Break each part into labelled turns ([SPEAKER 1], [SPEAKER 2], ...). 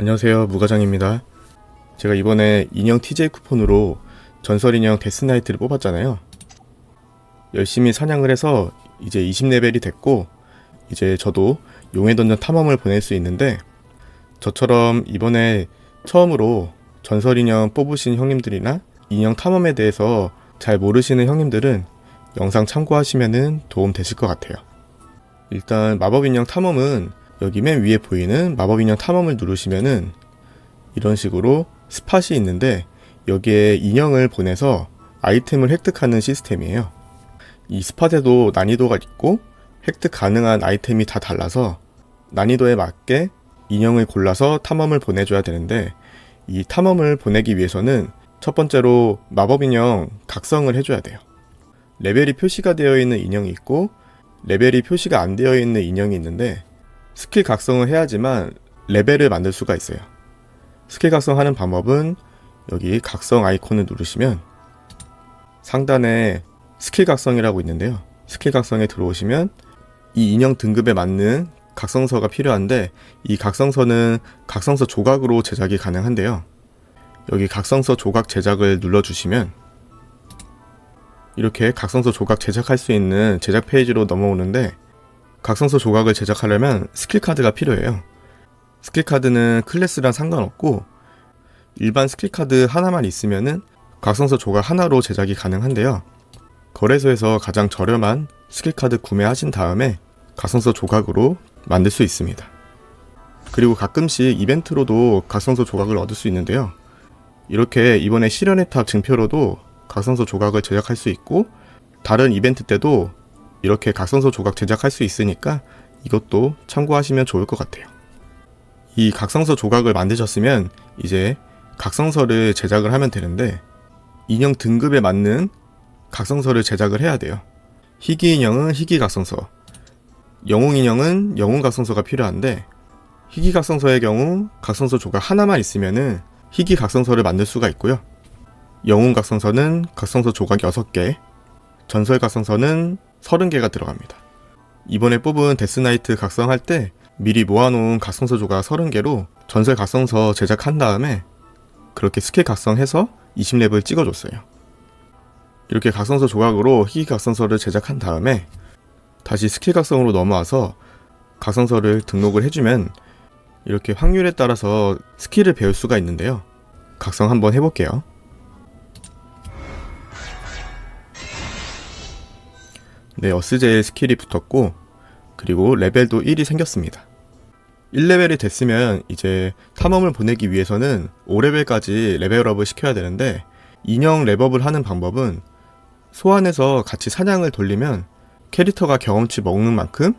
[SPEAKER 1] 안녕하세요 무과장입니다. 제가 이번에 인형 TJ 쿠폰으로 전설 인형 데스나이트를 뽑았잖아요. 열심히 사냥을 해서 이제 20레벨이 됐고 이제 저도 용의 던전 탐험을 보낼 수 있는데 저처럼 이번에 처음으로 전설 인형 뽑으신 형님들이나 인형 탐험에 대해서 잘 모르시는 형님들은 영상 참고하시면 도움 되실 것 같아요. 일단 마법 인형 탐험은 여기 맨 위에 보이는 마법 인형 탐험을 누르시면은 이런 식으로 스팟이 있는데 여기에 인형을 보내서 아이템을 획득하는 시스템이에요. 이 스팟에도 난이도가 있고 획득 가능한 아이템이 다 달라서 난이도에 맞게 인형을 골라서 탐험을 보내줘야 되는데 이 탐험을 보내기 위해서는 첫 번째로 마법 인형 각성을 해줘야 돼요. 레벨이 표시가 되어 있는 인형이 있고 레벨이 표시가 안 되어 있는 인형이 있는데 스킬 각성을 해야지만 레벨을 만들 수가 있어요. 스킬 각성하는 방법은 여기 각성 아이콘을 누르시면 상단에 스킬 각성이라고 있는데요. 스킬 각성에 들어오시면 이 인형 등급에 맞는 각성서가 필요한데 이 각성서는 각성서 조각으로 제작이 가능한데요. 여기 각성서 조각 제작을 눌러주시면 이렇게 각성서 조각 제작할 수 있는 제작 페이지로 넘어오는데 각성서 조각을 제작하려면 스킬 카드가 필요해요. 스킬 카드는 클래스랑 상관없고 일반 스킬 카드 하나만 있으면은 각성서 조각 하나로 제작이 가능한데요. 거래소에서 가장 저렴한 스킬 카드 구매하신 다음에 각성서 조각으로 만들 수 있습니다. 그리고 가끔씩 이벤트로도 각성서 조각을 얻을 수 있는데요. 이렇게 이번에 실현의 탑 증표로도 각성서 조각을 제작할 수 있고 다른 이벤트 때도 이렇게 각성서 조각 제작할 수 있으니까 이것도 참고하시면 좋을 것 같아요. 이 각성서 조각을 만드셨으면 이제 각성서를 제작을 하면 되는데 인형 등급에 맞는 각성서를 제작을 해야 돼요. 희귀 인형은 희귀 각성서, 영웅 인형은 영웅 각성서가 필요한데 희귀 각성서의 경우 각성서 조각 하나만 있으면은 희귀 각성서를 만들 수가 있고요. 영웅 각성서는 각성서 조각 6개, 전설 각성서는 30개가 들어갑니다. 이번에 뽑은 데스나이트 각성할 때 미리 모아놓은 각성서 조각 30개로 전설 각성서 제작한 다음에 그렇게 스킬 각성해서 20렙을 찍어줬어요. 이렇게 각성서 조각으로 희귀 각성서를 제작한 다음에 다시 스킬 각성으로 넘어와서 각성서를 등록을 해주면 이렇게 확률에 따라서 스킬을 배울 수가 있는데요. 각성 한번 해볼게요. 네, 어스제일 스킬이 붙었고 그리고 레벨도 1이 생겼습니다. 1레벨이 됐으면 이제 탐험을 보내기 위해서는 5레벨까지 레벨업을 시켜야 되는데 인형 랩업을 하는 방법은 소환해서 같이 사냥을 돌리면 캐릭터가 경험치 먹는 만큼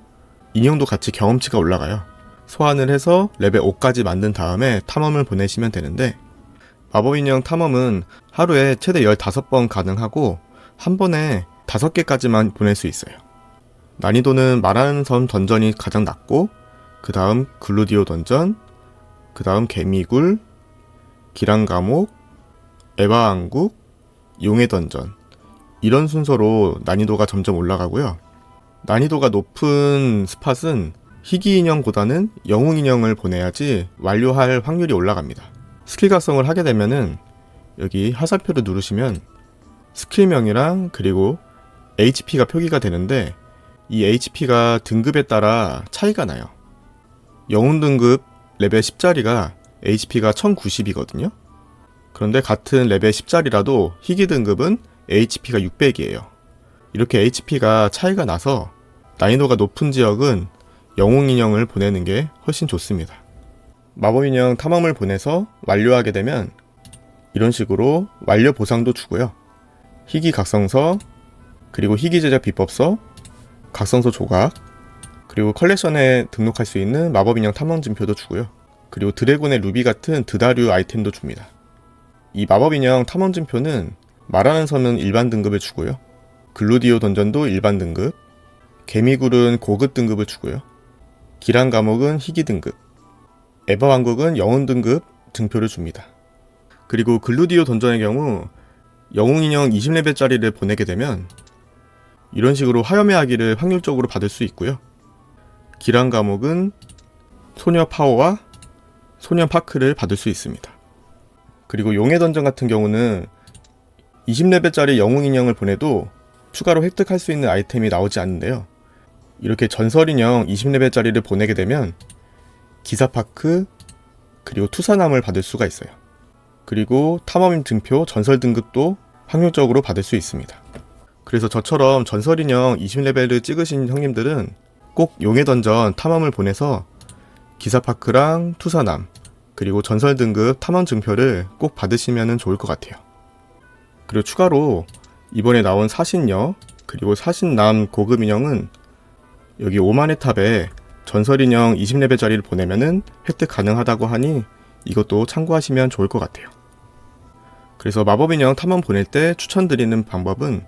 [SPEAKER 1] 인형도 같이 경험치가 올라가요. 소환을 해서 레벨 5까지 만든 다음에 탐험을 보내시면 되는데 마법 인형 탐험은 하루에 최대 15번 가능하고 한 번에 5개까지만 보낼 수 있어요. 난이도는 말하는 섬 던전이 가장 낮고 그 다음 글루디오 던전, 그 다음 개미굴, 기란 감옥, 에바 왕국, 용의 던전 이런 순서로 난이도가 점점 올라가고요. 난이도가 높은 스팟은 희귀 인형보다는 영웅 인형을 보내야지 완료할 확률이 올라갑니다. 스킬 각성을 하게 되면은 여기 화살표를 누르시면 스킬명이랑 그리고 HP가 표기가 되는데 이 HP가 등급에 따라 차이가 나요. 영웅 등급 레벨 10짜리가 HP가 1090이거든요. 그런데 같은 레벨 10짜리라도 희귀 등급은 HP가 600이에요. 이렇게 HP가 차이가 나서 난이도가 높은 지역은 영웅 인형을 보내는 게 훨씬 좋습니다. 마법 인형 탐험을 보내서 완료하게 되면 이런 식으로 완료 보상도 주고요. 희귀 각성서, 그리고 희귀 제작 비법서, 각성서 조각, 그리고 컬렉션에 등록할 수 있는 마법 인형 탐험 증표도 주고요. 그리고 드래곤의 루비 같은 드다류 아이템도 줍니다. 이 마법 인형 탐험 증표는 말하는 섬은 일반 등급을 주고요. 글루디오 던전도 일반 등급, 개미굴은 고급 등급을 주고요. 기란 감옥은 희귀 등급, 에바 왕국은 영웅 등급 증표를 줍니다. 그리고 글루디오 던전의 경우 영웅 인형 20레벨짜리를 보내게 되면 이런 식으로 화염의 아기를 확률적으로 받을 수 있고요. 기란 감옥은 소녀 파워와 소년 파크를 받을 수 있습니다. 그리고 용의 던전 같은 경우는 20레벨짜리 영웅 인형을 보내도 추가로 획득할 수 있는 아이템이 나오지 않는데요. 이렇게 전설 인형 20레벨짜리를 보내게 되면 기사 파크 그리고 투사남을 받을 수가 있어요. 그리고 탐험인 등표 전설 등급도 확률적으로 받을 수 있습니다. 그래서 저처럼 전설 인형 20레벨을 찍으신 형님들은 꼭 용의 던전 탐험을 보내서 기사 파크랑 투사남 그리고 전설 등급 탐험 증표를 꼭 받으시면 좋을 것 같아요. 그리고 추가로 이번에 나온 사신녀 그리고 사신남 고급 인형은 여기 오만의 탑에 전설 인형 20레벨짜리를 보내면은 획득 가능하다고 하니 이것도 참고하시면 좋을 것 같아요. 그래서 마법 인형 탐험 보낼 때 추천드리는 방법은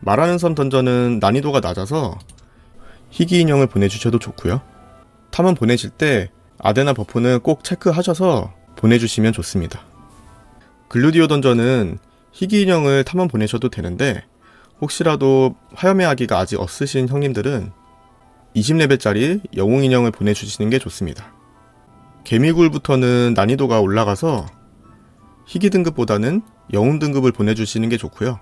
[SPEAKER 1] 말하는 섬 던전은 난이도가 낮아서 희귀 인형을 보내주셔도 좋고요. 탐험 보내실 때 아데나 버프는 꼭 체크하셔서 보내주시면 좋습니다. 글루디오 던전은 희귀 인형을 탐험 보내셔도 되는데 혹시라도 화염의 아기가 아직 없으신 형님들은 20레벨짜리 영웅 인형을 보내주시는 게 좋습니다. 개미굴부터는 난이도가 올라가서 희귀 등급보다는 영웅 등급을 보내주시는 게 좋고요.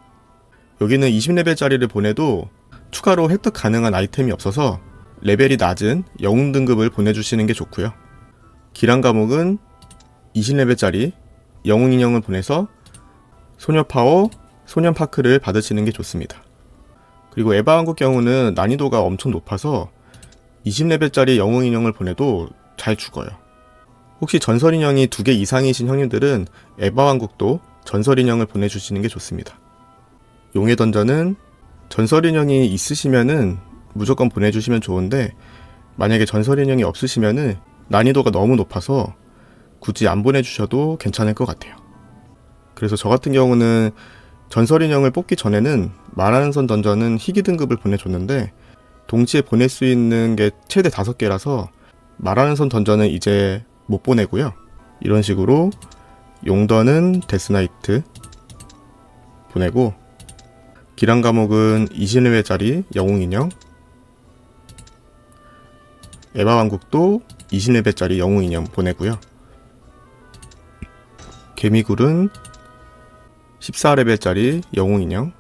[SPEAKER 1] 여기는 20레벨짜리를 보내도 추가로 획득 가능한 아이템이 없어서 레벨이 낮은 영웅 등급을 보내주시는 게 좋고요. 기란 과목은 20레벨짜리 영웅 인형을 보내서 소녀 파워, 소년 파크를 받으시는 게 좋습니다. 그리고 에바 왕국 경우는 난이도가 엄청 높아서 20레벨짜리 영웅 인형을 보내도 잘 죽어요. 혹시 전설 인형이 두 개 이상이신 형님들은 에바 왕국도 전설 인형을 보내주시는 게 좋습니다. 용의 던전은 전설 인형이 있으시면은 무조건 보내주시면 좋은데 만약에 전설 인형이 없으시면은 난이도가 너무 높아서 굳이 안 보내주셔도 괜찮을 것 같아요. 그래서 저 같은 경우는 전설 인형을 뽑기 전에는 말하는 선 던전은 희귀 등급을 보내줬는데 동시에 보낼 수 있는 게 최대 다섯 개라서 말하는 선 던전은 이제 못 보내고요. 이런 식으로 용던은 데스나이트 보내고 기란 과목은 20레벨짜리 영웅 인형 에바 왕국도 20레벨짜리 영웅 인형 보내고요. 개미굴은 14레벨짜리 영웅 인형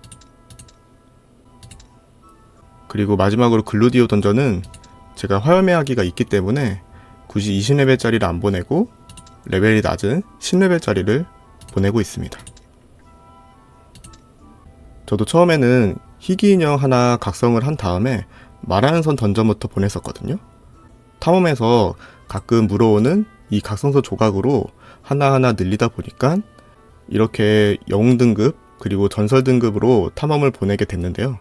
[SPEAKER 1] 그리고 마지막으로 글루디오 던전은 제가 화염의 아기가 있기 때문에 굳이 20레벨짜리를 안 보내고 레벨이 낮은 10레벨짜리를 보내고 있습니다. 저도 처음에는 희귀 인형 하나 각성을 한 다음에 말하는 선 던전부터 보냈었거든요. 탐험에서 가끔 물어오는 이 각성서 조각으로 하나하나 늘리다 보니까 이렇게 영웅 등급 그리고 전설 등급으로 탐험을 보내게 됐는데요.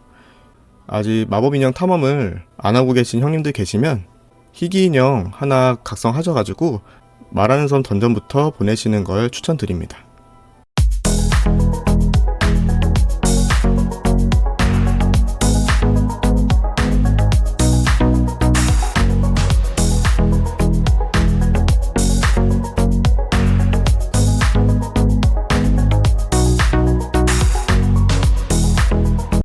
[SPEAKER 1] 아직 마법 인형 탐험을 안 하고 계신 형님들 계시면 희귀 인형 하나 각성하셔가지고 말하는 섬 던전부터 보내시는 걸 추천드립니다.